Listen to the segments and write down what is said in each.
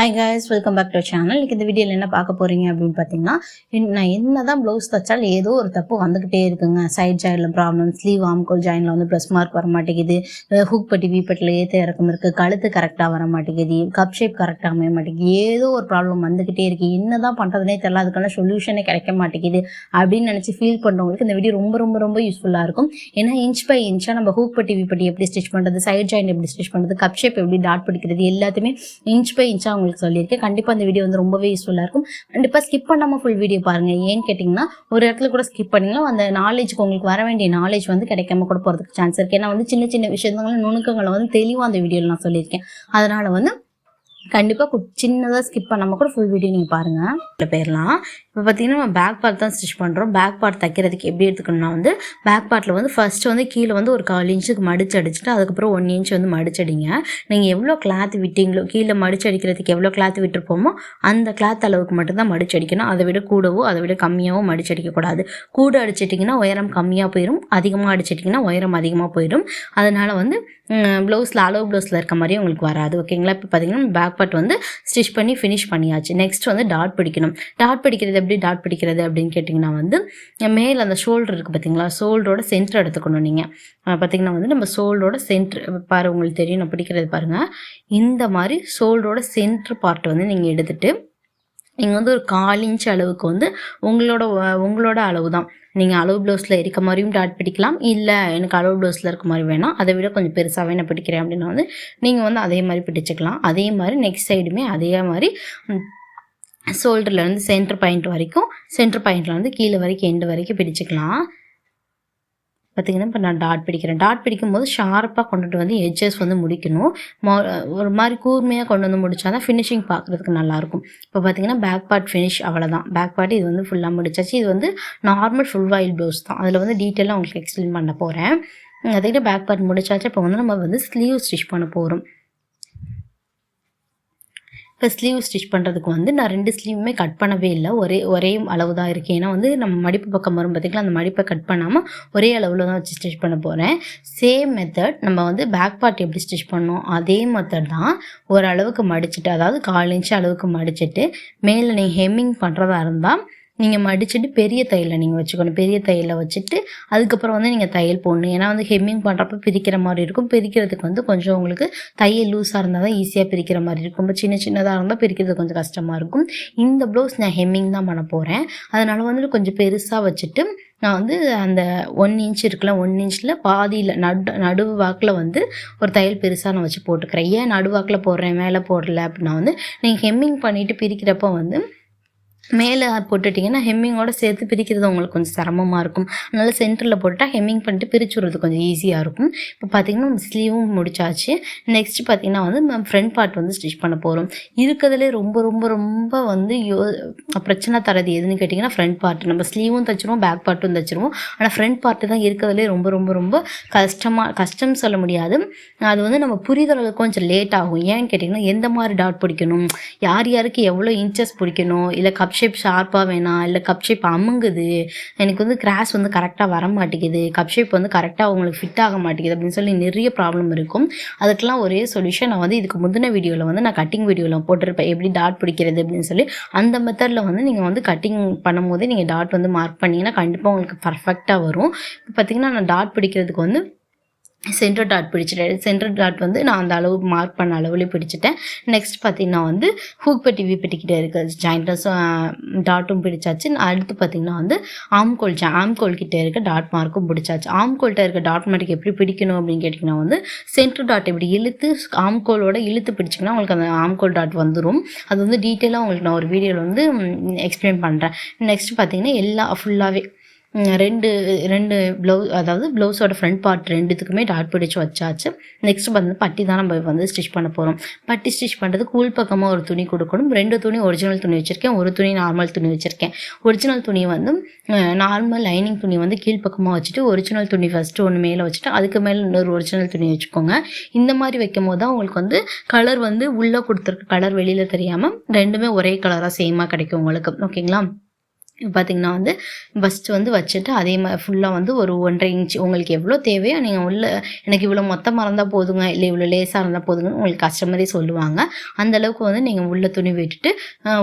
Hi guys welcome back to channel இன்றைக்கி இந்த வீடியோவில் என்ன பார்க்க போகிறீங்க அப்படின்னு பார்த்தீங்கன்னா நான் என்ன தான் ப்ளவுஸ் தைச்சாலும் ஏதோ ஒரு தப்பு வந்துக்கிட்டே இருக்குங்க. சைட் ஜாயினில் ப்ராப்ளம் ஸ்லீவ் ஆம்கோல் ஜாயினில் வந்து ப்ளஸ் மார்க் வர மாட்டேங்குது. ஹூக் பட்டி வீப்பட்டில் ஏற்ற இறக்கம் இருக்குது கழுத்து கரெக்டாக வர மாட்டேங்குது. கப் ஷேப் கரெக்டாக அமைய மாட்டேங்குது. ஏதோ ஒரு ப்ராப்ளம் வந்துக்கிட்டே இருக்குது என்ன தான் பண்ணுறதுனே தெரியல. அதுக்கான சொல்யூஷனே கிடைக்க மாட்டேங்குது. அப்படின்னு நினச்சி ஃபீல் பண்ணுறவங்களுக்கு இந்த வீடியோ ரொம்ப ரொம்ப ரொம்ப யூஸ்ஃபுல்லாக இருக்கும். ஏன்னா இன்ச் பை இன்ச்சாக நம்ம ஹூக் பட்டி வீப்பட்டி எப்படி ஸ்டிச் பண்ணுறது சைட் ஜாயின் எப்படி ஸ்டிச் பண்ணுறது கப் ஷேப் எப்படி டாட் பிடிக்கிறது எல்லாத்தையுமே இன்ச் பை இன்ச்சாக உங்களுக்கு சொல்லியிருக்கேன். கண்டிப்பாக அந்த வீடியோ வந்து ரொம்பவே யூஸ்ஃபுல்லாக இருக்கும். கண்டிப்பாக ஸ்கிப் பண்ணாமல் ஃபுல் வீடியோ பாருங்கள் ஏன்னு கேட்டிங்கன்னா ஒரு இடத்துல கூட ஸ்கிப் பண்ணிங்கன்னா அந்த நாலேஜுக்கு உங்களுக்கு வர வேண்டிய நாலேஜ் வந்து கிடைக்காம கூட போகிறதுக்கு சான்ஸ் இருக்குது ஏன்னா வந்து சின்ன சின்ன விஷயங்கள நுணுக்கங்களை வந்து தெளிவாக அந்த வீடியோவில் நான் சொல்லியிருக்கேன். அதனால் வந்து கண்டிப்பாக சின்னதாக ஸ்கிப் பண்ணாமல் கூட ஃபுல் வீடியோ நீங்கள் பாருங்கள் போயிடலாம் இப்போ பார்த்தீங்கன்னா நம்ம பேக் பார்ட் தான் ஸ்டிச் பண்ணுறோம் பேக் பார்ட் தைக்கிறதுக்கு எப்படி எடுத்துக்கணும்னா வந்து பேக் பார்ட்டில் வந்து ஃபர்ஸ்ட் வந்து கீழே வந்து ஒரு கால் இன்ச்சுக்கு மடிச்சு அடிச்சுட்டு அதுக்கப்புறம் ஒன் இன்ச் வந்து மடிச்சடிங்க நீங்கள் எவ்வளோ கிளாத் விட்டீங்களோ கீழே மடிச்சு அடிக்கிறதுக்கு எவ்வளோ கிளாத் விட்டுருப்போமோ அந்த கிளாத் அளவுக்கு மட்டும்தான் மடிச்சு அடிக்கணும். அதை விட கூடவோ அதை விட கம்மியாகவோ மடிச்சு அடிக்கக்கூடாது. கூட அடிச்சிட்டிங்கன்னா உயரம் கம்மியாக போயிடும் அதிகமாக அடிச்சிட்டிங்கன்னா உயரம் அதிகமாக போயிடும் அதனால் வந்து ப்ளவுஸில் அளவு ப்ளவுஸில் இருக்க மாதிரி உங்களுக்கு வராது. ஓகேங்களா இப்போ பார்த்தீங்கன்னா பேக் பார்ட் வந்து ஸ்டிச் பண்ணி ஃபினிஷ் பண்ணியாச்சு. நெக்ஸ்ட் வந்து டாட் பிடிக்கணும். டாட் பிடிக்கிறது எப்படி டாட் பிடிக்கிறது அப்படின்னு கேட்டிங்கன்னா வந்து மேலே அந்த ஷோல்டர் இருக்குது பார்த்தீங்களா ஷோல்டரோட சென்டர் எடுத்துக்கணும் நீங்கள் பார்த்தீங்கன்னா வந்து நம்ம ஷோல்டரோட சென்டர் பாரு உங்களுக்கு தெரியும் நான் பிடிக்கிறது பாருங்கள் இந்த மாதிரி ஷோல்டரோட சென்டர் பார்ட் வந்து நீங்கள் எடுத்துட்டு நீங்கள் வந்து ஒரு கால் இன்ச் அளவுக்கு வந்து உங்களோட உங்களோட அளவு தான் நீங்கள் அளவு ப்ளவுஸில் இருக்க மாதிரியும் டாட் பிடிக்கலாம். இல்லை எனக்கு அளவு ப்ளவுஸில் இருக்க மாதிரி வேணாம். அதை விட கொஞ்சம் பெருசாகவே நான் பிடிக்கிறேன் அப்படின்னா வந்து நீங்கள் வந்து அதே மாதிரி பிடிச்சிக்கலாம். அதே மாதிரி நெக்ஸ்ட் சைடுமே அதே மாதிரி ஷோல்டர்லேருந்து சென்டர் பாயிண்ட் வரைக்கும் சென்டர் பாயிண்ட்லேருந்து கீழே வரைக்கும் எண்டு வரைக்கும் பிடிச்சிக்கலாம். பார்த்தீங்கன்னா இப்போ நான் டாட் பிடிக்கிறேன். டாட் பிடிக்கும்போது ஷார்ப்பாக கொண்டுட்டு வந்து எட்ஜஸ் வந்து முடிக்கணும். மொ- ஒரு மாதிரி கூர்மையாக கொண்டு வந்து முடிச்சா தான் ஃபினிஷிங் பார்க்குறதுக்கு நல்லாயிருக்கும். இப்போ பார்த்தீங்கன்னா பேக் பார்ட் ஃபினிஷ் அவ்வளோதான் பேக் பார்ட் இது வந்து ஃபுல்லாக முடிச்சாச்சு. இது வந்து நார்மல் ஃபுல் வாயில் ப்ளவுஸ் தான். அதில் வந்து டீட்டெயிலாக உங்களுக்கு எக்ஸ்பிளைன் பண்ண போகிறேன் அதுக்கிட்ட பேக் பார்ட் முடிச்சாச்சு. இப்போ வந்து நம்ம வந்து ஸ்லீவ் ஸ்டிச் பண்ண போகிறோம் இப்போ ஸ்லீவ் ஸ்டிச் பண்ணுறதுக்கு வந்து நான் ரெண்டு ஸ்லீவுமே கட் பண்ணவே இல்லை. ஒரே ஒரே அளவு தான் இருக்குது ஏன்னா வந்து நம்ம மடிப்பு பக்கம் வரும் பார்த்திங்களா அந்த மடிப்பை கட் பண்ணாமல் ஒரே அளவில் தான் வச்சு ஸ்டிச் பண்ண போகிறேன் சேம் மெத்தட் நம்ம வந்து பேக் பார்ட் எப்படி ஸ்டிச் பண்ணோம் அதே மெத்தட் தான் ஒரு அளவுக்கு மடிச்சுட்டு அதாவது கால் இன்ச்சு அளவுக்கு மடிச்சுட்டு மேலே நீங்கள் ஹெம்மிங் பண்ணுறதா இருந்தால் நீங்கள் மடிச்சுட்டு பெரிய தையலில் நீங்கள் வச்சுக்கணும். பெரிய தையலில் வச்சுட்டு அதுக்கப்புறம் வந்து நீங்கள் தையல் போடணும். ஏன்னா வந்து ஹெம்மிங் பண்ணுறப்ப பிரிக்கிற மாதிரி இருக்கும். பிரிக்கிறதுக்கு வந்து கொஞ்சம் உங்களுக்கு தையல் லூஸாக இருந்தால் தான் ஈஸியாக பிரிக்கிற மாதிரி இருக்கும். ரொம்ப சின்ன சின்னதாக இருந்தால் பிரிக்கிறது கொஞ்சம் கஷ்டமாக இருக்கும். இந்த ப்ளவுஸ் நான் ஹெம்மிங் தான் பண்ண போகிறேன் அதனால் வந்துட்டு கொஞ்சம் பெருசாக வச்சுட்டு நான் வந்து அந்த ஒன் இன்ச் இருக்குல்ல ஒன் இன்ச்சில் பாதியில் நடு நடுவு வாக்கில் வந்து ஒரு தையல் பெருசாக நான் வச்சு போட்டுக்கிறேன். ஏன் நடுவாக்கில் போடுறேன் மேலே போடல அப்படின்னா வந்து நீங்கள் ஹெம்மிங் பண்ணிவிட்டு பிரிக்கிறப்போ வந்து மேலே போட்டுட்டிங்கன்னா ஹெம்மிங்கோட சேர்த்து பிரிக்கிறது உங்களுக்கு கொஞ்சம் சிரமமாக இருக்கும். அதனால் சென்டரில் போட்டால் ஹெம்மிங் பண்ணிட்டு பிரிச்சு விடுறது கொஞ்சம் ஈஸியாக இருக்கும். இப்போ பார்த்தீங்கன்னா நம்ம ஸ்லீவும் முடிச்சாச்சு. நெக்ஸ்ட் பார்த்தீங்கன்னா வந்து நம்ம ஃப்ரண்ட் பார்ட் வந்து ஸ்டிச் பண்ண போகிறோம் இருக்கிறதுலே ரொம்ப ரொம்ப ரொம்ப வந்து யோ பிரச்சனை தரது. எதுன்னு கேட்டிங்கன்னா ஃப்ரண்ட் பார்ட் நம்ம ஸ்லீவும் தைச்சிருவோம் பேக் பார்ட்டும் தைச்சிருவோம். ஆனால் ஃப்ரண்ட் பார்ட்டு தான் இருக்கிறதுலே ரொம்ப ரொம்ப ரொம்ப கஷ்டமாக கஷ்டம்னு சொல்ல முடியாது. அது வந்து நம்ம புரிதலுக்கு கொஞ்சம் லேட் ஆகும். ஏன்னு கேட்டிங்கன்னா எந்த மாதிரி டாட் பிடிக்கணும்? யார் யாருக்கு எவ்வளோ இன்ச்சஸ் பிடிக்கணும்? இல்லை கப்ஷன் ஷேப் ஷார்ப்பாக வேணாம் இல்லை கப் ஷேப் அமுங்குது எனக்கு வந்து கிராஸ் வந்து கரெக்டாக வர மாட்டேங்குது கப் ஷேப் வந்து கரெக்டாக உங்களுக்கு ஃபிட் ஆக மாட்டேங்குது அப்படின்னு சொல்லி நிறைய ப்ராப்ளம் இருக்கும். அதுக்கெலாம் ஒரே சொல்யூஷன் நான் வந்து இதுக்கு முந்தின வீடியோவில் வந்து நான் கட்டிங் வீடியோவில் போட்டிருப்பேன். எப்படி டாட் பிடிக்கிறது அப்படின்னு சொல்லி அந்த மெத்தடில் வந்து நீங்கள் வந்து கட்டிங் பண்ணும்போதே நீங்கள் டாட் வந்து மார்க் பண்ணிங்கன்னா கண்டிப்பாக உங்களுக்கு பர்ஃபெக்டாக வரும். இப்போ பார்த்தீங்கன்னா நான் டாட் பிடிக்கிறதுக்கு வந்து சென்டர் டாட் பிடிச்சிட்டேன். சென்டர் டாட் வந்து நான் அந்த அளவு மார்க் பண்ண அளவுலேயே பிடிச்சிட்டேன். நெக்ஸ்ட் பார்த்தீங்கன்னா வந்து ஹூக் பெட்டி வி பெட்டிக்கிட்டே இருக்க. ஜாயிண்டஸும் டாட்டும் பிடிச்சாச்சு. அடுத்து பார்த்தீங்கன்னா வந்து ஆம்கோல் ஜா ஆம்கோல் கிட்டே இருக்க டாட் மார்க்கும் பிடிச்சாச்சு. ஆம்கோல்கிட்ட இருக்க டாட் மார்க் எப்படி பிடிக்கணும் அப்படின்னு கேட்டிங்கன்னா வந்து சென்டர் டாட் இப்படி இழுத்து ஆம்கோலோட இழுத்து பிடிச்சிங்கன்னா உங்களுக்கு அந்த ஆம்கோல் டாட் வந்துடும் அது வந்து டீட்டெயிலாக உங்களுக்கு நான் ஒரு வீடியோவில் வந்து எக்ஸ்பிளைன் பண்ணுறேன் நெக்ஸ்ட் பார்த்தீங்கன்னா எல்லா ஃபுல்லாகவே ரெண்டு ரெண்டு ப்ளவு அதாவது ப்ளவுஸோட ஃப்ரண்ட் பார்ட் ரெண்டுத்துக்குமே டாட் பிடிச்சி வச்சாச்சு. நெக்ஸ்ட் வந்து பட்டி தான் நம்ம வந்து ஸ்டிச் பண்ண போகிறோம் பட்டி ஸ்டிச் பண்ணுறதுக்கு கூழ் பக்கமாக ஒரு துணி கொடுக்கணும். ரெண்டு துணி ஒரிஜினல் துணி வச்சுருக்கேன் ஒரு துணி நார்மல் துணி வச்சுருக்கேன். ஒரிஜினல் துணி வந்து நார்மல் லைனிங் துணி வந்து கீழ்ப்பக்கமாக வச்சுட்டு ஒரிஜினல் துணி ஃபஸ்ட்டு ஒன்று மேலே வச்சுட்டு அதுக்கு மேலே இன்னொரு ஒரிஜினல் துணி வச்சுக்கோங்க. இந்த மாதிரி வைக்கும் போது தான் உங்களுக்கு வந்து கலர் வந்து உள்ளே கொடுத்துருக்க கலர் வெளியில் தெரியாமல் ரெண்டுமே ஒரே கலராக சேமாக கிடைக்கும் உங்களுக்கு. ஓகேங்களா பார்த்தீங்கன்னா வந்து ஃபஸ்ட்டு வந்து வச்சுட்டு அதே மாதிரி ஃபுல்லாக வந்து ஒரு ஒன்றரை இன்ச் உங்களுக்கு எவ்வளோ தேவையோ நீங்கள் உள்ள எனக்கு இவ்வளோ மொத்தமாக இருந்தால் போதுங்க இல்லை இவ்வளோ லேசாக இருந்தால் போதுங்கன்னு உங்களுக்கு கஸ்டமரே சொல்லுவாங்க. அந்தளவுக்கு வந்து நீங்கள் உள்ள துணி விட்டுட்டு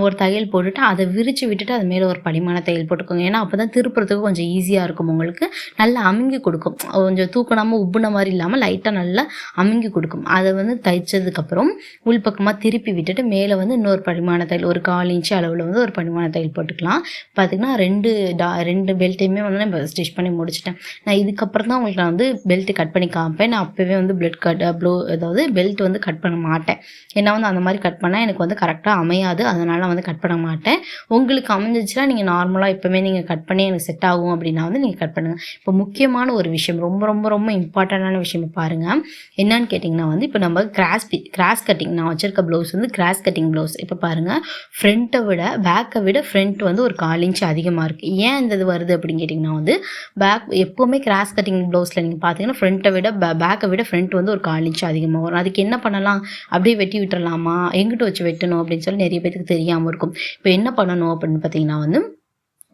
ஒரு தையல் போட்டுட்டு அதை விரித்து விட்டுட்டு அது மேலே ஒரு படிமான தையல் போட்டுக்கோங்க. ஏன்னா அப்போ தான் திருப்புறதுக்கு கொஞ்சம் ஈஸியாக இருக்கும் உங்களுக்கு. நல்லா அமுங்கி கொடுக்கும். கொஞ்சம் தூக்கணாமல் உப்புன மாதிரி இல்லாமல் லைட்டாக நல்லா அமுங்கி கொடுக்கும். அதை வந்து தைச்சதுக்கப்புறம் உள்பக்கமாக திருப்பி விட்டுட்டு மேலே வந்து இன்னொரு படிமான தையல் ஒரு கால் இன்ச்சு அளவில் வந்து ஒரு படிமான தையல் போட்டுக்கலாம். பார்த்தீங்கன்னா ரெண்டு டா ரெண்டு பெல்ட்டையுமே வந்து நான் ஸ்டிச் பண்ணி முடிச்சிட்டேன். நான் இதுக்கப்புறம் தான் உங்களுக்கு நான் வந்து பெல்ட் கட் பண்ணி காமிப்பேன். நான் அப்போவே வந்து பிளட் கட் ப்ளோ அதாவது பெல்ட் வந்து கட் பண்ண மாட்டேன். ஏன்னா வந்து அந்த மாதிரி கட் பண்ணால் எனக்கு வந்து கரெக்டாக அமையாது. அதனால் வந்து கட் பண்ண மாட்டேன். உங்களுக்கு அமைஞ்சிச்சுன்னா நீங்கள் நார்மலாக எப்போவுமே நீங்கள் கட் பண்ணி எனக்கு செட் ஆகும் அப்படின்னா வந்து நீங்கள் கட் பண்ணுங்கள் இப்போ முக்கியமான ஒரு விஷயம் ரொம்ப ரொம்ப ரொம்ப இம்பார்ட்டண்டான விஷயம் பாருங்கள் என்னன்னு கேட்டிங்கன்னா வந்து இப்போ நம்ம கிராஸ் கிராஸ் கட்டிங் நான் வச்சுருக்க ப்ளவுஸ் வந்து கிராஸ் கட்டிங் ப்ளவுஸ் இப்போ பாருங்கள் ஃப்ரண்ட்டை விட பேக்கை விட ஃப்ரண்ட் வந்து ஒரு கால் இன்ச் அதிகமாக இருக்குது ஏன் இந்த இது வருது அப்படின்னு கேட்டிங்கன்னா வந்து பேக் எப்போவுமே கிராஸ் கட்டிங் ப்ளவுஸில் நீங்கள் பார்த்தீங்கன்னா ஃப்ரண்ட்டை விட பேக்கை விட ஃப்ரண்ட் வந்து ஒரு கால் இன்ச் அதிகமாக வரும். அதுக்கு என்ன பண்ணலாம்? அப்படியே வெட்டி விட்டுறலாமா? எங்கிட்ட வச்சு வெட்டணும் அப்படின்னு சொல்லி நிறைய பேருக்கு தெரியாமல் இருக்கும். இப்போ என்ன பண்ணணும் அப்படின்னு பார்த்தீங்கன்னா வந்து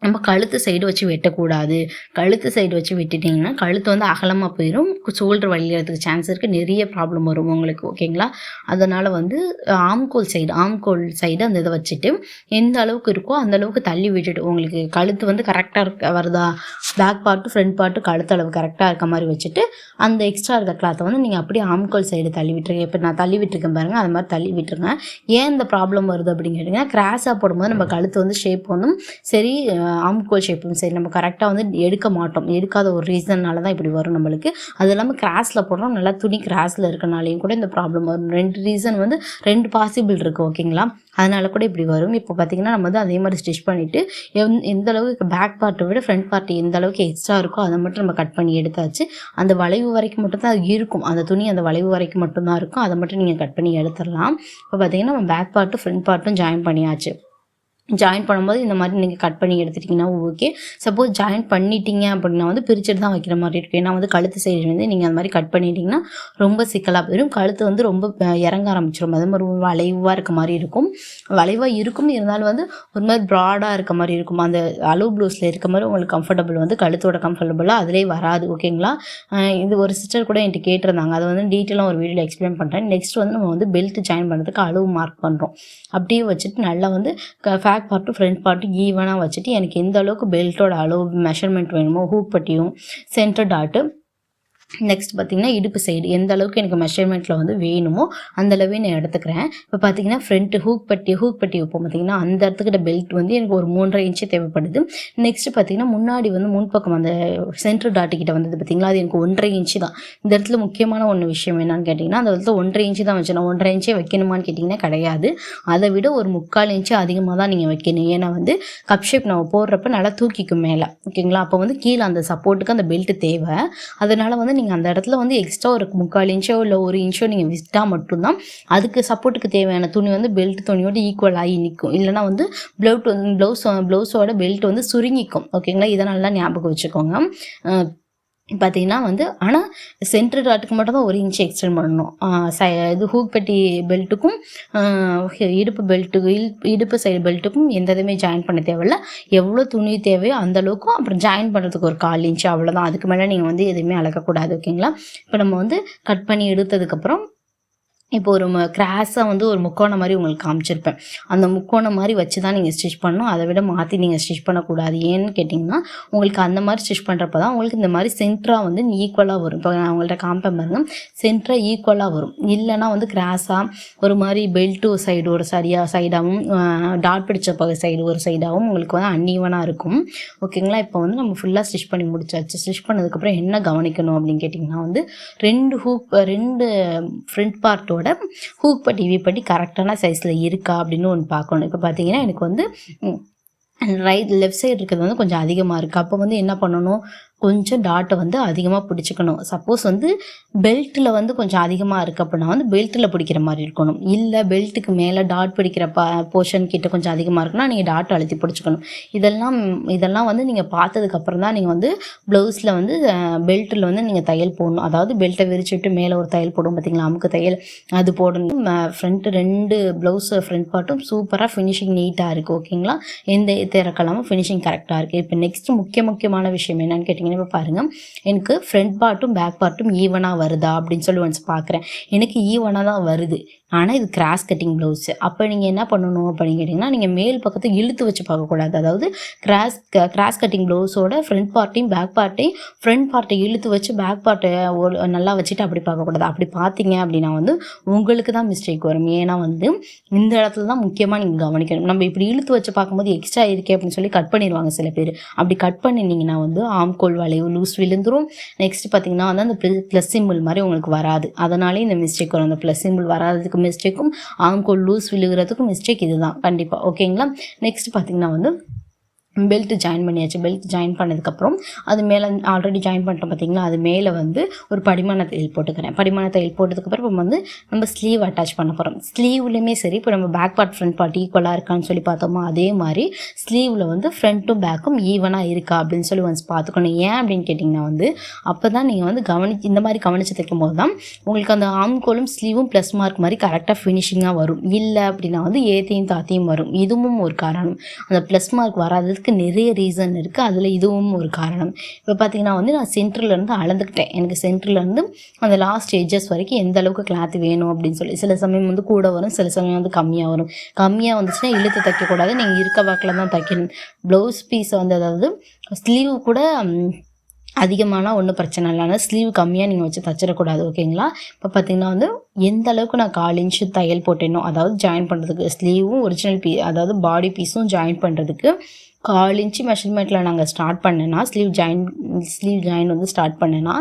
நம்ம கழுத்து சைடு வச்சு வெட்டக்கூடாது. கழுத்து சைடு வச்சு விட்டுட்டிங்கன்னா கழுத்து வந்து அகலமாக போயிடும் ஷோல்டர் வலிக்கிறதுக்கு சான்ஸ் இருக்குது நிறைய ப்ராப்ளம் வரும் உங்களுக்கு ஓகேங்களா அதனால் வந்து ஆம்கோல் சைடு ஆம்கோல் சைடு அந்த இதை வச்சுட்டு எந்த அளவுக்கு இருக்கோ அந்த அளவுக்கு தள்ளி விட்டுட்டு உங்களுக்கு கழுத்து வந்து கரெக்டாக இருக்க வருதா? பேக் பார்ட்டு ஃப்ரண்ட் பார்ட்டு கழுத்து அளவு கரெக்டாக இருக்க மாதிரி வச்சுட்டு அந்த எக்ஸ்ட்ரா இருக்க கிளாத்தை வந்து நீங்கள் அப்படியே ஆம்கோல் சைடு தள்ளி விட்டுருங்க. இப்போ நான் தள்ளி விட்டுருக்கேன் பாருங்கள் அது மாதிரி தள்ளி விட்டுருங்க. ஏன் இந்த ப்ராப்ளம் வருது அப்படின்னு கேட்டிங்கன்னா கிராஸாக போடும்போது நம்ம கழுத்து வந்து ஷேப் வந்து சரி ஆம்கோல் ஷேப்பும் சரி நம்ம கரெக்டாக வந்து எடுக்க மாட்டோம். எடுக்காத ஒரு ரீசன்னால தான் இப்படி வரும் நம்மளுக்கு. அது இல்லாமல் கிராஸில் போடுறோம் நல்லா துணி கிராஸில் இருக்கனாலையும் கூட இந்த ப்ராப்ளம் வரும். ரெண்டு ரீசன் வந்து ரெண்டு பாசிபிள் இருக்குது ஓகேங்களா அதனால கூட இப்படி வரும். இப்போ பார்த்தீங்கன்னா நம்ம வந்து அதே மாதிரி ஸ்டிச் பண்ணிவிட்டு எந் எந்த அளவுக்கு பேக் பார்ட்டை விட ஃப்ரண்ட் பார்ட் எந்த அளவுக்கு எக்ஸ்ட்ரா இருக்கோ அதை மட்டும் நம்ம கட் பண்ணி எடுத்தாச்சு. அந்த வளைவு வரைக்கும் மட்டும் தான் இருக்கும். அந்த துணி அந்த வளைவு வரைக்கும் மட்டும்தான் இருக்கும். அதை மட்டும் நீங்கள் கட் பண்ணி எடுத்துடலாம். இப்போ பார்த்தீங்கன்னா நம்ம பேக் பார்ட்டும் ஃப்ரண்ட் பார்ட்டும் ஜாயின் பண்ணியாச்சு. ஜாயின் பண்ணும்போது இந்த மாதிரி நீங்கள் கட் பண்ணி எடுத்துட்டிங்கன்னா ஓகே சப்போஸ் ஜாயின் பண்ணிட்டீங்க அப்படின்னா வந்து பிரிச்சுட்டு தான் வைக்கிற மாதிரி இருக்கும். ஏன்னா வந்து கழுத்து சைடு வந்து நீங்கள் அந்த மாதிரி கட் பண்ணிட்டீங்கன்னா ரொம்ப சிக்கலாக போயிடும். கழுத்து வந்து ரொம்ப இறங்க ஆரம்பிச்சிடும் அது மாதிரி வளைவாக இருக்க மாதிரி இருக்கும். வளைவாக இருக்கும். இருந்தாலும் வந்து ஒரு மாதிரி ப்ராடாக இருக்க மாதிரி இருக்கும். அந்த அளவு ப்ளூஸில் இருக்க மாதிரி உங்களுக்கு கம்ஃபர்டபுள் வந்து கழுத்தோட கம்ஃபர்டபுளாக அதிலே வராது. ஓகேங்களா இது ஒரு சிஸ்டர் கூட என்கிட்ட கேட்டிருந்தாங்க. அதை வந்து டீட்டெயிலாக ஒரு வீடியோவில் எக்ஸ்பிளைன் பண்ணுறேன் நெக்ஸ்ட் வந்து நம்ம வந்து பெல்ட் ஜாயின் பண்ணுறதுக்கு அளவு மார்க் பண்ணுறோம் அப்படியே வச்சுட்டு நல்லா வந்து பேக் பார்ட்டும் ஃப்ரண்ட் பார்ட்டும் ஈவனாக வச்சுட்டு எனக்கு எந்த அளவுக்கு பெல்ட்டோட அளவு மெஷர்மெண்ட் வேணுமோ ஹூப்பட்டியும் சென்டர் டாட்டு நெக்ஸ்ட் பார்த்தீங்கன்னா இடுப்பு சைடு எந்த அளவுக்கு எனக்கு மெஷர்மெண்ட்டில் வந்து வேணுமோ அந்தளவே நான் எடுத்துக்கிறேன். இப்போ பார்த்தீங்கன்னா ஃப்ரண்ட்டு ஹூக் பட்டி ஹூக் பட்டி வைப்போம் பார்த்தீங்கன்னா அந்த இடத்துக்கிட்ட பெல்ட் வந்து எனக்கு ஒரு மூன்றரை இன்ச்சு தேவைப்படுது. நெக்ஸ்ட் பார்த்தீங்கன்னா முன்னாடி வந்து முன்பக்கம் அந்த சென்டர் டாட்டு கிட்ட வந்தது பார்த்தீங்களா அது எனக்கு ஒன்றரை இன்ச்சு தான். இந்த இடத்துல முக்கியமான ஒன்று விஷயம் என்னன்னு கேட்டிங்கன்னா அந்த இடத்துல ஒன்றரை இன்ச்சு தான் வச்சு நான் ஒன்றரை இன்ச்சே வைக்கணுமான்னு கேட்டிங்கன்னா கிடையாது. அதை விட ஒரு முக்கால் இன்ச்சு அதிகமாக தான் நீங்கள் வைக்கணும். ஏன்னா வந்து கப் ஷேப் நம்ம போடுறப்ப நல்லா தூக்கிக்கும் மேலே. ஓகேங்களா? அப்போ வந்து கீழே அந்த சப்போர்ட்டுக்கு அந்த பெல்ட் தேவை. அதனால் வந்து நீங்கள் நீங்கள் அந்த இடத்துல வந்து எக்ஸ்ட்ரா ஒரு முக்கால் இன்ச்சோ இல்லை ஒரு இன்ச்சோ நீங்கள் விட்டால் மட்டும்தான் அதுக்கு சப்போர்ட்டுக்கு தேவையான துணி வந்து பெல்ட் துணியோட ஈக்குவல் ஆகி நிற்கும் இல்லைனா வந்து ப்ளவுட் வந்து ப்ளவுஸ் ப்ளவுஸோட பெல்ட் வந்து சுருங்கிக்கும். ஓகேங்களா இதை நல்லா ஞாபகம் வச்சுக்கோங்க. பார்த்தீங்கன்னா வந்து ஆனால் சென்ட்ரு டாட்டுக்கு மட்டும் தான் ஒரு இன்ச் எக்ஸ்டெண்ட் பண்ணணும். சை இது ஹூக் பெட்டி பெல்ட்டுக்கும் இடுப்பு பெல்ட்டுக்கு இடுப்பு சைடு பெல்ட்டுக்கும் எந்த இதுவுமே ஜாயின் பண்ண தேவையில்ல. எவ்வளோ துணி தேவையோ அந்த அளவுக்கும் அப்புறம் ஜாயின் பண்ணுறதுக்கு ஒரு கால் இன்ச்சு அவ்வளோதான் அதுக்கு மேலே நீங்கள் வந்து எதுவுமே அளக்கக்கூடாது ஓகேங்களா இப்போ நம்ம வந்து கட் பண்ணி எடுத்ததுக்கப்புறம் இப்போ ஒரு கிராஸாக வந்து ஒரு முக்கோணம் மாதிரி உங்களுக்கு காமிச்சிருப்பேன். அந்த முக்கோணம் மாதிரி வச்சு தான் நீங்கள் ஸ்டிச் பண்ணணும். அதை விட மாற்றி நீங்கள் ஸ்டிச் பண்ணக்கூடாது. ஏன்னு கேட்டிங்கன்னா உங்களுக்கு அந்த மாதிரி ஸ்டிச் பண்ணுறப்ப தான் உங்களுக்கு இந்த மாதிரி சென்ட்ராக வந்து ஈக்குவலாக வரும். இப்போ நான் உங்கள்கிட்ட காமிப்பேன் பாருங்கள் சென்ட்ராக ஈக்குவலாக வரும். இல்லைன்னா வந்து கிராஸாக ஒரு மாதிரி பெல்ட்டு சைடு ஒரு சரியாக சைடாகவும் டாட் பிடிச்ச பகுதி சைடு ஒரு சைடாகவும் உங்களுக்கு வந்து அன்ஈவனாக இருக்கும். ஓகேங்களா? இப்போ வந்து நம்ம ஃபுல்லாக ஸ்டிச் பண்ணி முடிச்சாச்சு. ஸ்டிச் பண்ணதுக்கப்புறம் என்ன கவனிக்கணும் அப்படின்னு கேட்டிங்கன்னா வந்து ரெண்டு ஹூப் ரெண்டு ஃப்ரண்ட் பார்ட்டோட ஹூக் பட்டி வி பட்டி கரெக்டான சைஸில் இருக்கா அப்படின்னு ஒன்று பார்க்கணும். இப்போ பார்த்தீங்கன்னா எனக்கு வந்து ரைட் லெஃப்ட் சைடு இருக்கிறது வந்து கொஞ்சம் அதிகமாக இருக்குது அப்போ வந்து என்ன பண்ணணும்? கொஞ்சம் டாட்டை வந்து அதிகமாக பிடிச்சிக்கணும். சப்போஸ் வந்து பெல்ட்டில் வந்து கொஞ்சம் அதிகமாக இருக்குது அப்படின்னா வந்து பெல்ட்டில் பிடிக்கிற மாதிரி இருக்கணும். இல்லை பெல்ட்டுக்கு மேலே டாட் பிடிக்கிற ப போர்ஷன் கிட்ட கொஞ்சம் அதிகமாக இருக்குன்னா நீங்கள் டாட் அழுத்தி பிடிச்சிக்கணும். இதெல்லாம் இதெல்லாம் வந்து நீங்கள் பார்த்ததுக்கப்புறம் தான் நீங்கள் வந்து ப்ளவுஸில் வந்து பெல்ட்டில் வந்து நீங்கள் தையல் போடணும். அதாவது பெல்ட்டை விரிச்சுட்டு மேலே ஒரு தையல் போடும் பார்த்தீங்களா அமுக்கு தையல். அது போடணும். ஃப்ரண்ட் ரெண்டு ப்ளவுஸ் ஃப்ரண்ட் பார்ட்டும் சூப்பராக ஃபினிஷிங் நீட்டாக இருக்குது ஓகேங்களா எந்த திறக்கலாமல் ஃபினிஷிங் கரெக்டாக இருக்குது இப்போ நெக்ஸ்ட் முக்கிய முக்கியமான விஷயம் என்னன்னு கேட்டிங்கன்னா இப்போ பாருங்கள் எனக்கு ஃப்ரண்ட் பார்ட்டும் பேக் பார்ட்டும் ஈவனாக வருதா அப்படின்னு சொல்லி ஒன்ஸ் பார்க்குறேன் எனக்கு ஈவனாக தான் வருது. ஆனால் இது கிராஸ் கட்டிங் ப்ளவுஸு அப்போ நீங்கள் என்ன பண்ணணும் அப்படின்னு கேட்டிங்கன்னா நீங்கள் மேல் பக்கத்தை இழுத்து வச்சு பார்க்கக்கூடாது. அதாவது கிராஸ் கிராஸ் கட்டிங் ப்ளவுஸோட ஃப்ரண்ட் பார்ட்டையும் பேக் பார்ட்டையும் ஃப்ரண்ட் பார்ட்டை இழுத்து வச்சு பேக் பார்ட்டை நல்லா வச்சுட்டு அப்படி பார்க்கக்கூடாது. அப்படி பார்த்தீங்க அப்படின்னா வந்து உங்களுக்கு தான் மிஸ்டேக் வரும். ஏன்னா வந்து இந்த இடத்துல தான் முக்கியமாக நீங்கள் கவனிக்கணும். நம்ம இப்படி இழுத்து வச்சு பார்க்கும்போது எக்ஸ்ட்ரா இருக்கே அப்படின்னு சொல்லி கட் பண்ணிடுவாங்க சில பேர். அப்படி கட் பண்ணினீங்கன்னா வந்து ஆம்கோல் வளைவு லூஸ் விழுந்துரும். நெக்ஸ்ட் பார்த்தீங்கன்னா வந்து அந்த ப்ளஸ் சிம்பிள் மாதிரி உங்களுக்கு வராது. அதனாலே இந்த மிஸ்டேக் வரும். அந்த ப்ளஸ் சிம்பிள் வராததுக்கு மிஸ்டேக்கும் ஆம்கோல் லூஸ் விழுகிறதுக்கும் மிஸ்டேக் இதுதான். கண்டிப்பாக ஓகேங்களா நெக்ஸ்ட் பார்த்தீங்கன்னா வந்து பெல்ட் ஜாயின் பண்ணியாச்சு. பெல்ட் ஜாயின் பண்ணதுக்கப்புறம் அது மேலே ஆல்ரெடி ஜாயின் பண்ணிட்டோம் பார்த்தீங்களா அது மேலே வந்து ஒரு படிமான தையல் போட்டுக்கிறேன். படிமான தையல் போட்டதுக்கப்புறம் இப்போ வந்து நம்ம ஸ்லீவ் அட்டாச் பண்ண போகிறோம் ஸ்லீவ்லையுமே சரி இப்போ நம்ம பேக் பார்ட் ஃப்ரண்ட் பார்ட் ஈக்குவலாக இருக்கான்னு சொல்லி பார்த்தோமா? அதே மாதிரி ஸ்லீவில் வந்து ஃப்ரண்ட்டும் பேக்கும் ஈவனாக இருக்கா? அப்படின்னு சொல்லி ஒன்ஸ் பார்த்துக்கணும். ஏன் அப்படின்னு கேட்டிங்கன்னா வந்து அப்போ தான் நீங்கள் வந்து கவனி இந்த மாதிரி கவனித்து தைக்கும் போது தான் உங்களுக்கு அந்த ஆம்கோலும் ஸ்லீவும் ப்ளஸ் மார்க் மாதிரி கரெக்டாக ஃபினிஷிங்காக வரும். இல்லை அப்படின்னா வந்து ஏத்தையும் தாத்தையும் வரும். இதுவும் ஒரு காரணம். அந்த ப்ளஸ் மார்க் வராததுக்கு அதுக்கு நிறைய ரீசன் இருக்குது அதில் இதுவும் ஒரு காரணம். இப்போ பார்த்தீங்கன்னா வந்து நான் சென்டர்லேருந்து அளந்துக்கிட்டேன். எனக்கு சென்டர்லேருந்து அந்த லாஸ்ட் ஏஜஸ் வரைக்கும் எந்த அளவுக்கு கிளாத் வேணும் அப்படின்னு சொல்லி. சில சமயம் வந்து கூட வரும் சில சமயம் வந்து கம்மியாக வரும். கம்மியாக வந்துச்சுன்னா இழுத்து தைக்கக்கூடாது. நீங்கள் இருக்க வாக்கில் தான் தைக்கணும். ப்ளவுஸ் பீஸை வந்து அதாவது ஸ்லீவ் கூட அதிகமானால் ஒன்றும் பிரச்சனை இல்லை. ஆனால் ஸ்லீவ் கம்மியாக நீங்கள் வச்சு தச்சிடக்கூடாது ஓகேங்களா? இப்போ பார்த்தீங்கன்னா வந்து எந்த அளவுக்கு நான் கால் இன்ச்சு தையல் போட்டேனோ அதாவது ஜாயின் பண்ணுறதுக்கு ஸ்லீவும் ஒரிஜினல் பீ அதாவது பாடி பீஸும் ஜாயின் பண்ணுறதுக்கு கால் இன்ச்சு மெஷர்மெண்ட்டில் நாங்கள் ஸ்டார்ட் பண்ணேன்னா ஸ்லீவ் ஜாயின் ஸ்லீவ் ஜாயின் வந்து ஸ்டார்ட் பண்ணேன்னா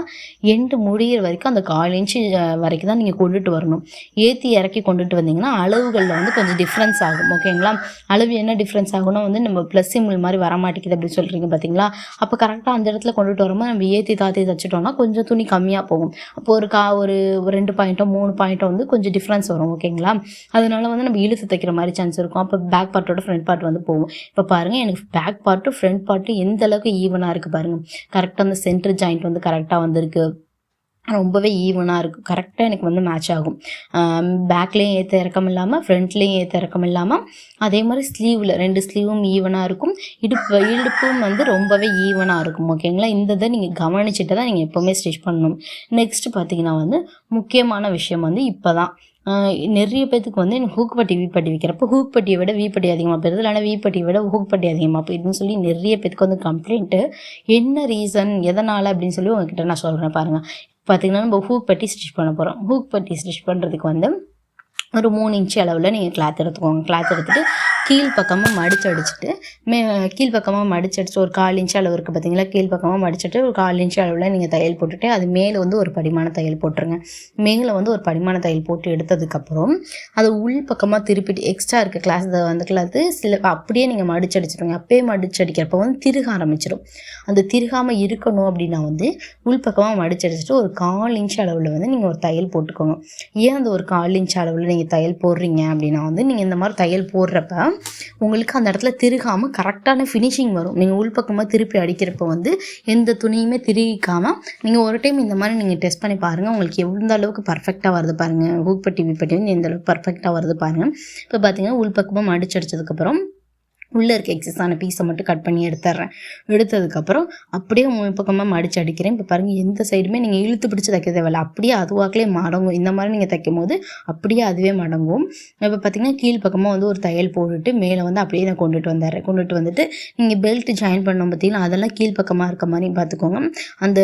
எண்டு முடிகிற வரைக்கும் அந்த கால் இன்ச்சு வரைக்கும் தான் நீங்கள் கொண்டுட்டு வரணும். ஏற்றி இறக்கி கொண்டுட்டு வந்தீங்கன்னா அளவுகளில் வந்து கொஞ்சம் டிஃப்ரென்ஸ் ஆகும். ஓகேங்களா அளவு என்ன டிஃப்ரென்ஸ் ஆகும்னா வந்து நம்ம ப்ளஸ் சிம்பிள் மாதிரி வர மாட்டேங்குது அப்படின்னு சொல்கிறீங்க பார்த்தீங்களா அப்போ கரெக்டாக அந்த இடத்துல கொண்டுட்டு வரும்போது நம்ம ஏற்றி தாத்தி தச்சுட்டோம்னா கொஞ்சம் துணி கம்மியாக போகும். அப்போ ஒரு கா ஒரு ரெண்டு பாயிண்ட்டோ மூணு பாயிண்ட்டோ வந்து கொஞ்சம் டிஃப்ரென்ஸ் வரும். ஓகேங்களா அதனால வந்து நம்ம இழுத்து தைக்கிற மாதிரி சான்ஸ் இருக்கும். அப்போ பேக் பார்ட்டோட ஃப்ரண்ட் பார்ட் வந்து போகும். இப்போ பாருங்கள் எனக்கு பேக் பார்ட்டும் ஃப்ரண்ட் பார்ட்டும் எந்த அளவுக்கு ஈவனாக இருக்குது பாருங்கள் கரெக்டாக அந்த சென்டர் ஜாயிண்ட் வந்து கரெக்டாக வந்திருக்கு. ரொம்பவே ஈவனாக இருக்கும் கரெக்டாக எனக்கு வந்து மேட்ச் ஆகும். பேக்லேயும் ஏற்ற இறக்கம் இல்லாமல் ஃப்ரண்ட்லேயும் ஏற்ற இறக்கம் இல்லாமல் அதே மாதிரி ஸ்லீவில் ரெண்டு ஸ்லீவும் ஈவனாக இருக்கும். இடுப்பு இடுப்பும் வந்து ரொம்பவே ஈவனாக இருக்கும். ஓகேங்களா இந்த இதை நீங்கள் கவனிச்சுட்டு தான் நீங்கள் எப்போவுமே ஸ்டிச் பண்ணணும். நெக்ஸ்ட் பார்த்தீங்கன்னா வந்து முக்கியமான விஷயம் வந்து இப்போ தான் நிறைய பேத்துக்கு வந்து எனக்கு ஹூக் பட்டி வீப்பட்டி விற்கிறப்போ ஹூக் பட்டியை விட வீப்பட்டி அதிகமாக போயிருது இல்லைனா வீப்பட்டியை விட ஹூக் பட்டி அதிகமாக போயிருதுன்னு சொல்லி நிறைய பேத்துக்கு வந்து கம்ப்ளைண்ட்டு என்ன ரீசன் எதனால் அப்படின்னு சொல்லி உங்ககிட்ட நான் சொல்கிறேன் பாருங்கள் பார்த்திங்கன்னா நம்ம ஹூக் பட்டி ஸ்டிச் பண்ண போகிறோம் ஹூக் பட்டி ஸ்டிச் பண்ணுறதுக்கு வந்து ஒரு மூணு இன்ச்சு அளவில் நீங்கள் கிளாத் எடுத்துக்கோங்க. கிளாத் எடுத்துகிட்டு கீழ்ப்பக்கமாக மடிச்சு அடிச்சுட்டு மே கீழ்ப்பக்கமாக மடிச்சு அடிச்சு ஒரு கால் இன்ச்சு அளவு இருக்குது பார்த்தீங்களா கீழ்ப்பக்கமாக மடிச்சுட்டு ஒரு கால் இன்ச்சு அளவில் நீங்கள் தையல் போட்டுட்டு அது மேலே வந்து ஒரு படிமான தையல் போட்டுருங்க. மேலே வந்து ஒரு படிமான தையல் போட்டு எடுத்ததுக்கப்புறம் அது உள் பக்கமாக திருப்பிட்டு எக்ஸ்ட்ரா இருக்க கிளாஸ் வந்து கிளாத்து சில அப்படியே நீங்கள் மடிச்சு அடிச்சிடுங்க. அப்பயே மடிச்சு அடிக்கிறப்ப வந்து திருக ஆரம்பிச்சிடும் அந்த திருகாமல் இருக்கணும் அப்படின்னா வந்து உள் பக்கமாக மடிச்சு அடிச்சுட்டு ஒரு கால் இன்ச்சு அளவில் வந்து நீங்கள் ஒரு தையல் போட்டுக்கோங்க. ஏன் அந்த ஒரு கால் இன்ச்சு அளவில் நீங்கள் தையல் போடுறீங்க அப்படின்னா வந்து நீங்கள் இந்த மாதிரி தையல் போடுறப்ப உங்களுக்கு அந்த இடத்துல திருகாமல் கரெக்டான ஃபினிஷிங் வரும். நீங்கள் உள்பக்கமாக திருப்பி அடிக்கிறப்ப வந்து எந்த துணியுமே திருகிக்காமல் நீங்கள் ஒரு டைம் இந்த மாதிரி நீங்கள் டெஸ்ட் பண்ணி பாருங்கள் உங்களுக்கு எந்த அளவுக்கு பர்ஃபெக்டாக வருது பாருங்கள் ஊப்பட்டி விப்பட்டி வந்து எந்த அளவுக்கு பர்ஃபெக்டாக வருது பாருங்கள் இப்போ பார்த்தீங்கன்னா உள்பக்கமாக மடிச்சு அடிச்சதுக்கப்புறம் உள்ளே இருக்க எக்ஸஸான பீஸை மட்டும் கட் பண்ணி எடுத்துட்றேன் எடுத்ததுக்கப்புறம் அப்படியே மூணு பக்கமாக மடித்து அடிக்கிறேன். இப்போ பாருங்கள் எந்த சைடுமே நீங்கள் இழுத்து பிடிச்சி தைக்க தேவையில்ல அப்படியே அதுவாக்கிலே மடங்கும். இந்த மாதிரி நீங்கள் தைக்கும் போது அப்படியே அதுவே மடங்கும். இப்போ பார்த்தீங்கன்னா கீழ் பக்கமாக வந்து ஒரு தையல் போட்டுட்டு மேலே வந்து அப்படியே நான் கொண்டுட்டு வந்துடுறேன் கொண்டுட்டு வந்துட்டு நீங்கள் பெல்ட் ஜாயின் பண்ணோம் பார்த்தீங்கன்னா அதெல்லாம் கீழ் பக்கமாக இருக்க மாதிரி பார்த்துக்கோங்க அந்த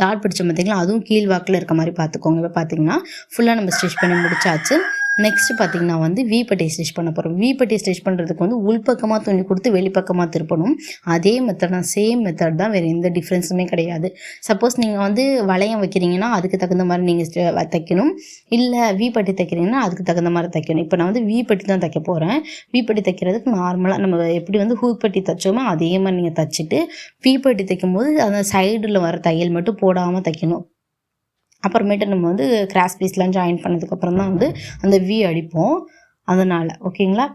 டாட் பிடிச்ச பார்த்தீங்களா அதுவும் கீழ் வாக்கில் இருக்க மாதிரி பார்த்துக்கோங்க இப்போ பார்த்தீங்கன்னா ஃபுல்லாக நம்ம ஸ்டிச் பண்ணி முடிச்சாச்சு. நெக்ஸ்ட் பார்த்தீங்கன்னா வந்து வீப்பட்டி ஸ்டிச் பண்ண போகிறோம் வீப்பட்டி ஸ்டிச் பண்ணுறதுக்கு வந்து உள்பக்கமாக துணி கொடுத்து வெளிப்பக்கமாக திருப்பணும். அதே மெத்தட் தான் சேம் மெத்தட் தான். வேறு எந்த டிஃப்ரென்ஸுமே கிடையாது. சப்போஸ் நீங்கள் வந்து வளையம் வைக்கிறீங்கன்னா அதுக்கு தகுந்த மாதிரி நீங்கள் தைக்கணும். இல்லை வீப்பட்டி தைக்கிறீங்கன்னா அதுக்கு தகுந்த மாதிரி தைக்கணும். இப்போ நான் வந்து வீப்பட்டி தான் தைக்க போகிறேன் வீப்பட்டி தைக்கிறதுக்கு நார்மலாக நம்ம எப்படி வந்து ஹூப்பட்டி தைச்சோமோ அதே மாதிரி நீங்கள் தைச்சிட்டு வீப்பட்டி தைக்கும் போது அந்த சைடில் வர தையல் மட்டும் போடாமல் தைக்கணும். அப்புறமேட்டு நம்ம வந்து கிராஸ் பீஸ்லாம் ஜாயின் பண்ணதுக்கப்புறம் தான் வந்து அந்த வி அடிப்போம். அதனால் ஓகேங்களா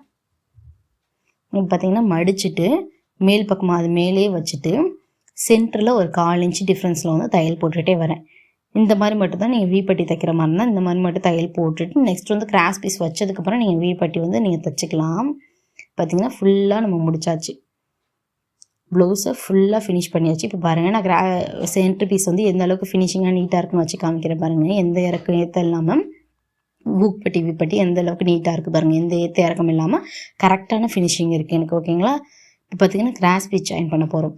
இப்போ பார்த்தீங்கன்னா மடிச்சுட்டு மேல் பக்கமாக அது மேலே வச்சுட்டு சென்டரில் ஒரு கால் இன்ச்சு டிஃப்ரென்ஸில் வந்து தையல் போட்டுகிட்டே வரேன். இந்த மாதிரி மட்டும் தான் நீங்கள் வீப்பட்டி தைக்கிற மாதிரி இருந்தால் இந்த மாதிரி மட்டும் தையல் போட்டுட்டு நெக்ஸ்ட் வந்து கிராஸ் பீஸ் வச்சதுக்கப்புறம் நீங்கள் வீப்பட்டி வந்து நீங்கள் தைச்சிக்கலாம். பார்த்தீங்கன்னா ஃபுல்லாக நம்ம முடிச்சாச்சு. ப்ளவுஸை ஃபுல்லாக ஃபினிஷ் பண்ணியாச்சு. இப்போ பாருங்கள் நான் கிரா சென்ட்ரு பீஸ் வந்து எந்த அளவுக்கு ஃபினிஷிங்காக நீட்டாக இருக்குன்னு வச்சு காமிக்கிறேன் பாருங்கள் எந்த இறக்கம் ஏற்ற இல்லாமல் பூக் பட்டி விப்பட்டி எந்த அளவுக்கு நீட்டாக இருக்குது பாருங்கள் எந்த ஏற்ற இறக்கம் இல்லாமல் கரெக்டான ஃபினிஷிங் இருக்குது எனக்கு ஓகேங்களா இப்போ பார்த்தீங்கன்னா கிராஸ் பீச் ஜாயின் பண்ண போகிறோம்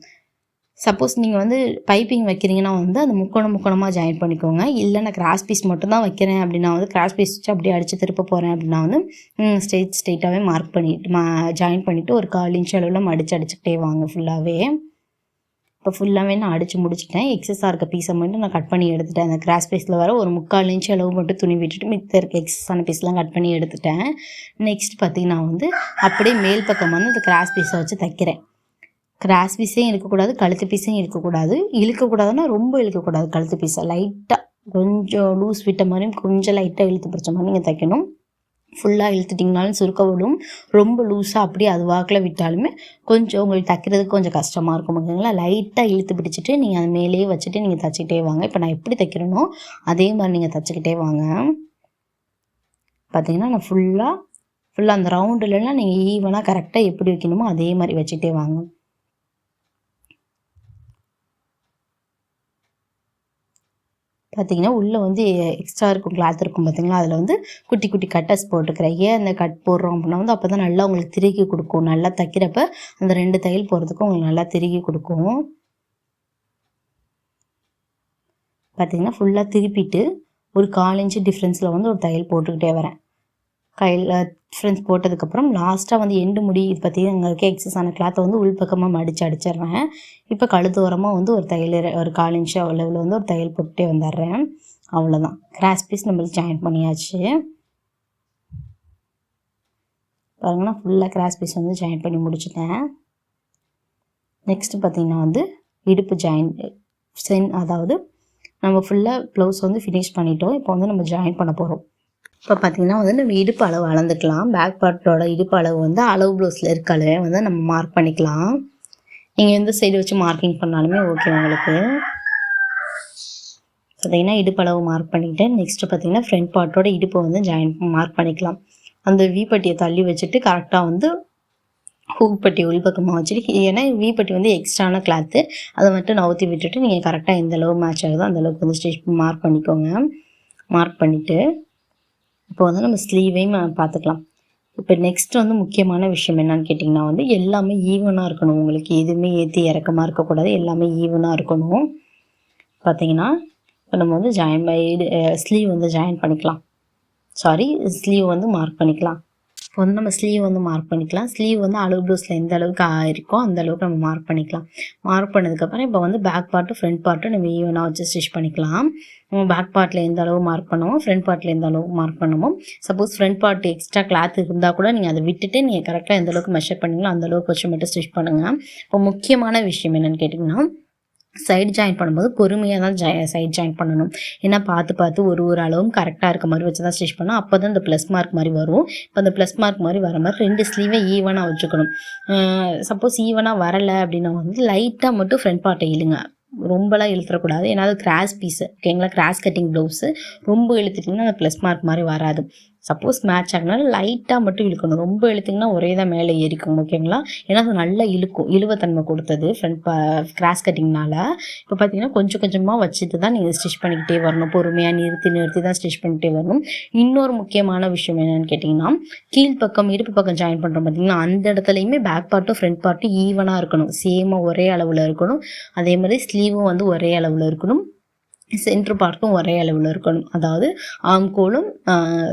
சப்போஸ் நீங்கள் வந்து பைப்பிங் வைக்கிறீங்கன்னா வந்து அந்த முக்கோணம் முக்கோணமாக ஜாயின் பண்ணிக்கோங்க. இல்லை நான் கிராஸ் பீஸ் மட்டும் தான் வைக்கிறேன் அப்படின்னா வந்து கிராஸ் பீஸ் வச்சு அப்படியே அடித்து திருப்ப போகிறேன் அப்படின்னா வந்து ஸ்ட்ரெயிட் ஸ்ட்ரெயிட்டாகவே மார்க் பண்ணிட்டு மா ஜாயின் பண்ணிவிட்டு ஒரு கால் இன்ச் அளவில் மடித்து அடிச்சுக்கிட்டே வாங்க ஃபுல்லாகவே இப்போ ஃபுல்லாகவே நான் அடித்து முடிச்சிட்டேன். எக்ஸஸாக இருக்க பீஸை மட்டும் நான் கட் பண்ணி எடுத்துட்டேன். அந்த கிராஸ் பீஸில் வர ஒரு முக்கால் இன்ச்சு அளவு மட்டும் துணி விட்டுட்டு மித்த இருக்க எக்ஸஸான பீஸ்லாம் கட் பண்ணி எடுத்துட்டேன். நெக்ஸ்ட் பார்த்திங்கன்னா வந்து அப்படியே மேல் பக்கம் வந்து அந்த கிராஸ் பீஸை வச்சு தைக்கிறேன். கிராஸ் பீஸையும் இழுக்கக்கூடாது கழுத்து பீஸையும் இழுக்கக்கூடாது. இழுக்கக்கூடாதுன்னா ரொம்ப இழுக்கக்கூடாது கழுத்து பீஸை. லைட்டாக கொஞ்சம் லூஸ் விட்ட மாதிரியும் கொஞ்சம் லைட்டாக இழுத்து பிடிச்ச மாதிரி நீங்கள் தைக்கணும். ஃபுல்லாக இழுத்துட்டிங்கனாலும் சுருக்க விடும். ரொம்ப லூஸாக அப்படியே அது வாக்கில் விட்டாலுமே கொஞ்சம் உங்களுக்கு தைக்கிறதுக்கு கொஞ்சம் கஷ்டமாக இருக்கும் ஓகேங்களா லைட்டாக இழுத்து பிடிச்சிட்டு நீங்கள் அது மேலேயே வச்சுட்டு நீங்கள் தைச்சிக்கிட்டே வாங்க. இப்போ நான் எப்படி தைக்கிறேனோ அதே மாதிரி நீங்கள் தைச்சிக்கிட்டே வாங்க. பார்த்தீங்கன்னா நான் ஃபுல்லாக ஃபுல்லாக அந்த ரவுண்டுலலாம் நீங்கள் ஈவனாக கரெக்டாக எப்படி வைக்கணுமோ அதே மாதிரி வச்சுக்கிட்டே வாங்க. பார்த்தீங்கன்னா உள்ளே வந்து எக்ஸ்ட்ரா இருக்கும் கிளாத் இருக்கும் பார்த்தீங்களா அதில் வந்து குட்டி குட்டி கட்டஸ் போட்டுக்கிறேன். ஏன் அந்த கட் போடுறோம் அப்படின்னா வந்து அப்போ தான் நல்லா உங்களுக்கு திருகி கொடுக்கும். நல்லா தைக்கிறப்ப அந்த ரெண்டு தையல் போகிறதுக்கும் உங்களுக்கு நல்லா திருகி கொடுக்கும். பார்த்தீங்கன்னா ஃபுல்லாக திருப்பிட்டு ஒரு கால் இன்ச்சு டிஃப்ரென்ஸில் வந்து ஒரு தையல் போட்டுக்கிட்டே வரேன். கையில் ஃப்ரெண்ட்ஸ் போட்டதுக்கப்புறம் லாஸ்ட்டாக வந்து எண்டு முடி இது பார்த்தீங்கன்னா எங்களுக்கு எக்ஸஸ் ஆன கிளாத்தை வந்து உள்பக்கமாக மடித்து அடிச்சிடுறேன். இப்போ கழுத்து ஓரமாக வந்து ஒரு தையல் ஒரு கால் இன்ச்சு அளவில் வந்து ஒரு தையல் போட்டுட்டே வந்துடுறேன். அவ்வளோதான் கிராஸ் பீஸ் நம்மளுக்கு ஜாயின் பண்ணியாச்சு. பாருங்கன்னா ஃபுல்லாக கிராஸ் பீஸ் வந்து ஜாயின் பண்ணி முடிச்சிட்டேன். நெக்ஸ்ட்டு பார்த்திங்கன்னா வந்து இடுப்பு ஜாயின் சென் அதாவது நம்ம ஃபுல்லாக ப்ளவுஸ் வந்து ஃபினிஷ் பண்ணிட்டோம். இப்போ வந்து நம்ம ஜாயின் பண்ண போகிறோம் இப்போ பார்த்தீங்கன்னா வந்து நம்ம இடுப்பு அளவு அளந்துக்கலாம். பேக் பார்ட்டோட இடுப்பு அளவு வந்து அளவு ப்ளவுஸில் இருக்க அளவே வந்து நம்ம மார்க் பண்ணிக்கலாம். நீங்கள் எந்த சைடு வச்சு மார்க்கிங் பண்ணாலுமே ஓகே உங்களுக்கு. பார்த்தீங்கன்னா இடுப்பு அளவு மார்க் பண்ணிக்கிட்டு நெக்ஸ்ட்டு பார்த்தீங்கன்னா ஃப்ரண்ட் பார்ட்டோட இடுப்பை வந்து ஜாயின் மார்க் பண்ணிக்கலாம். அந்த வீப்பட்டியை தள்ளி வச்சுட்டு கரெக்டாக வந்து ஹூப்பட்டி உள்பக்கமாக வச்சுட்டு ஏன்னா வீப்பட்டி வந்து எக்ஸ்ட்ரான கிளாத்து அதை மட்டும் நவுத்தி விட்டுட்டு நீங்கள் கரெக்டாக எந்த அளவு மேட்ச் ஆகுதோ அந்தளவுக்கு வந்து ஸ்டிச் மார்க் பண்ணிக்கோங்க. மார்க் பண்ணிவிட்டு இப்போ வந்து நம்ம ஸ்லீவையும் பார்த்துக்கலாம். இப்போ நெக்ஸ்ட் வந்து முக்கியமான விஷயம் என்னன்னு கேட்டிங்கன்னா வந்து எல்லாமே ஈவனாக இருக்கணும். உங்களுக்கு எதுவுமே ஏற்றி இறக்கமாக இருக்கக்கூடாது. எல்லாமே ஈவனாக இருக்கணும். பார்த்தீங்கன்னா இப்போ நம்ம வந்து ஜாயின் ஸ்லீவ் வந்து ஜாயின் பண்ணிக்கலாம். சாரி ஸ்லீவ் வந்து மார்க் பண்ணிக்கலாம். இப்போ வந்து நம்ம ஸ்லீவ் வந்து மார்க் பண்ணிக்கலாம். ஸ்லீவ் வந்து அளவு ப்ளூஸில் எந்த அளவுக்கு ஆயிருக்கோ அந்த அளவுக்கு நம்ம மார்க் பண்ணிக்கலாம். மார்க் பண்ணதுக்கப்புறம் இப்போ வந்து பேக் பார்ட்டும் ஃப்ரண்ட் பார்ட்டும் நம்ம ஈவனாக வச்சு ஸ்டிச் பண்ணிக்கலாம். நம்ம பேக் பார்ட்டில் எந்த அளவு மார்க் பண்ணுவோம் ஃப்ரண்ட் பார்ட்டில் எந்த அளவுக்கு மார்க் பண்ணுவோம் suppose front part extra cloth இருந்தால் கூட நீங்கள் அதை விட்டுட்டு நீங்கள் கரெக்டாக எந்த அளவுக்கு மெஷர் பண்ணீங்களோ அந்த அளவுக்கு வச்சு மட்டும் ஸ்டிச் பண்ணுங்கள் இப்போ முக்கியமான விஷயம் என்னென்னு கேட்டிங்கன்னா சைடு ஜாயின் பண்ணும்போது பொறுமையாக தான் ஜாய் சைட் ஜாயின் பண்ணணும். ஏன்னா பார்த்து பார்த்து ஒரு ஒரு அளவும் கரெக்டாக இருக்க மாதிரி வச்சு தான் ஸ்டிச் பண்ணணும் அப்போ தான் இந்த ப்ளஸ் மார்க் மாதிரி வரும். இப்போ அந்த ப்ளஸ் மார்க் மாதிரி வர மாதிரி ரெண்டு ஸ்லீவை ஈவனாக வச்சுக்கணும். சப்போஸ் ஈவனாக வரலை அப்படின்னா வந்து லைட்டாக மட்டும் ஃப்ரண்ட் பார்ட்டை இழுங்க. ரொம்பலாம் இழுத்துறக்கூடாது. ஏன்னா அது கிராஸ் பீஸு ஓகேங்களா கிராஸ் கட்டிங் ப்ளவுஸு ரொம்ப இழுத்துட்டிங்கன்னா அந்த ப்ளஸ் மார்க் மாதிரி வராது. சப்போஸ் மேட்ச் ஆகினாலும் லைட்டாக மட்டும் இழுக்கணும். ரொம்ப இழுத்திங்கன்னா ஒரே தான் மேலே ஏறிக்கும் ஓகேங்களா ஏன்னா அது நல்லா இழுக்கும். இழுவத்தன்மை கொடுத்தது ஃப்ரண்ட் கிராஸ் கட்டிங்னால இப்போ பார்த்தீங்கன்னா கொஞ்சம் கொஞ்சமாக வச்சுட்டு தான் நீங்கள் ஸ்டிச் பண்ணிக்கிட்டே வரணும். பொறுமையாக நிறுத்தி நிறுத்தி தான் ஸ்டிச் பண்ணிகிட்டே வரணும். இன்னொரு முக்கியமான விஷயம் என்னென்னு கேட்டிங்கன்னா கீழ்ப்பக்கம் இடுப்பு பக்கம் ஜாயின் பண்ணுறோம் பார்த்தீங்கன்னா அந்த இடத்துலையுமே பேக் பார்ட்டும் ஃப்ரண்ட் பார்ட்டும் ஈவனாக இருக்கணும். சேமாக ஒரே அளவில் இருக்கணும். அதே மாதிரி ஸ்லீவும் வந்து ஒரே அளவில் இருக்கணும். சென்ட்ரு பார்ட்டும் ஒரே அளவில் இருக்கணும். அதாவது ஆம்கோலும்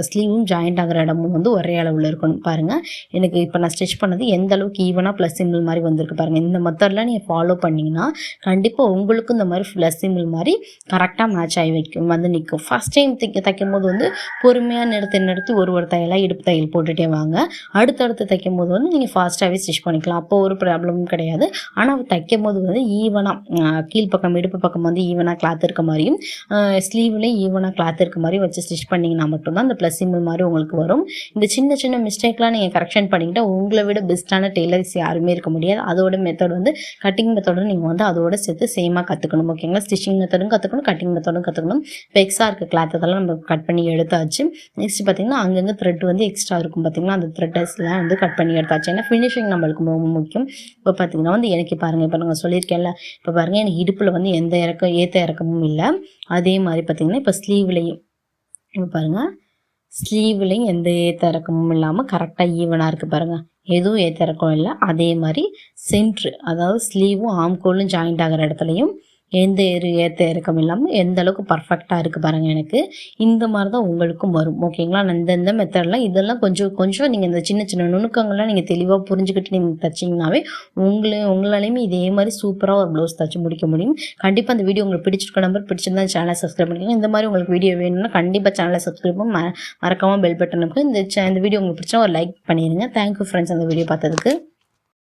ஸ்லீவும் ஜாயிண்ட் ஆகிற இடமும் வந்து ஒரே அளவில் இருக்கணும். பாருங்கள் எனக்கு இப்போ நான் ஸ்டிச் பண்ணது எந்த அளவுக்கு ஈவனாக ப்ளஸ் சிம்பிள் மாதிரி வந்திருக்கு பாருங்கள் இந்த மெத்தட்லாம் நீங்கள் ஃபாலோ பண்ணிங்கன்னா கண்டிப்பாக உங்களுக்கும் இந்த மாதிரி ப்ளஸ் சிம்பிள் மாதிரி கரெக்டாக மேட்ச் ஆகி வைக்கும் வந்து நிற்கும் ஃபஸ்ட் டைம் தைக்க தைக்கும் போது வந்து பொறுமையாக நிறுத்தி நிறுத்தி ஒரு ஒரு தையலாக இடுப்பு தையல் போட்டுகிட்டே வாங்க. அடுத்தடுத்து தைக்கும் போது வந்து நீங்கள் ஃபாஸ்ட்டாகவே ஸ்டிச் பண்ணிக்கலாம். அப்போ ஒரு ப்ராப்ளமும் கிடையாது. ஆனால் தைக்கும் போது வந்து ஈவனாக கீழ்ப்பக்கம் இடுப்பு பக்கம் வந்து ஈவனாக கிளாத் இருக்க மாதிரி மாதிரியும் ஸ்லீவில் ஈவனாக கிளாத் இருக்க மாதிரி வச்சு ஸ்டிச் பண்ணிங்கன்னா மட்டும்தான் அந்த ப்ளஸ் சிம்பிள் மாதிரி உங்களுக்கு வரும். இந்த சின்ன சின்ன மிஸ்டேக்லாம் நீங்கள் கரெக்ஷன் பண்ணிக்கிட்டால் உங்களை விட பெஸ்ட்டான டெய்லர்ஸ் யாருமே இருக்க முடியாது. அதோட மெத்தட் வந்து கட்டிங் மெத்தடும் நீங்கள் வந்து அதோட சேர்த்து சேமாக கற்றுக்கணும் ஓகேங்களா ஸ்டிச்சிங் மெத்தடும் கற்றுக்கணும் கட்டிங் மெத்தடும் கற்றுக்கணும் இப்போ எக்ஸ்ட்ரா இருக்க கிளாத் அதெல்லாம் நம்ம கட் பண்ணி எடுத்தாச்சு. நெக்ஸ்ட் பார்த்தீங்கன்னா அங்கங்கே த்ரெட் வந்து எக்ஸ்ட்ரா இருக்கும் பார்த்திங்கன்னா அந்த த்ரெட்டஸ்லாம் வந்து கட் பண்ணி எடுத்தாச்சு. ஏன்னா ஃபினிஷிங் நம்மளுக்கு ரொம்ப முக்கியம். இப்போ பார்த்தீங்கன்னா வந்து எனக்கு பாருங்கள் இப்போ நாங்கள் சொல்லியிருக்கேன்ல இப்போ பாருங்கள் எனக்கு இடுப்பில் வந்து எந்த இறக்கம் ஏற்ற இறக்கமும் இல்லை. அதே மாதிரி பார்த்தீங்கன்னா இப்போ ஸ்லீவ்லேயும் இப்போ பாருங்கள் ஸ்லீவ்லேயும் எந்த ஏற்ற இறக்கமும் இல்லாமல் கரெக்டாக ஈவனாக இருக்குது பாருங்கள் எதுவும் ஏற்ற இறக்கம் இல்லை. அதே மாதிரி சென்ட்ரு அதாவது ஸ்லீவும் ஆம்கோலும் ஜாயிண்ட் ஆகிற இடத்துலையும் எந்த ஏறு ஏற்ற இறக்கம் இல்லாமல் எந்த அளவுக்கு பர்ஃபெக்டாக இருக்குது பாருங்கள் எனக்கு. இந்த மாதிரி தான் உங்களுக்கும் வரும். ஓகேங்களா இந்த இந்த மெத்தட்லாம் இதெல்லாம் கொஞ்சம் கொஞ்சம் நீங்கள் இந்த சின்ன சின்ன நுணுக்கங்கள்லாம் நீங்கள் தெளிவாக புரிஞ்சுக்கிட்டு நீங்கள் தைச்சிங்கனாவே உங்களே உங்களாலையுமே இதே மாதிரி சூப்பராக ஒரு ப்ளவுஸ் தைச்சி முடிக்க முடியும். கண்டிப்பாக அந்த வீடியோ உங்களுக்கு பிடிச்சிருக்க நம்பர் பிடிச்சிருந்தா சேனலை சப்ஸ்கிரைப் பண்ணிக்கோங்க. இந்த மாதிரி உங்களுக்கு வீடியோ வேணும்னா கண்டிப்பாக சேனலை சப்ஸ்கிரைப் பண்ணி மறக்காமல் பெல் பட்டன் இருக்கும் இந்த சே- இந்த வீடியோ உங்களுக்கு பிடிச்சா ஒரு லைக் பண்ணிடுங்க தேங்க்யூ ஃப்ரெண்ட்ஸ் அந்த வீடியோ பார்த்ததுக்கு.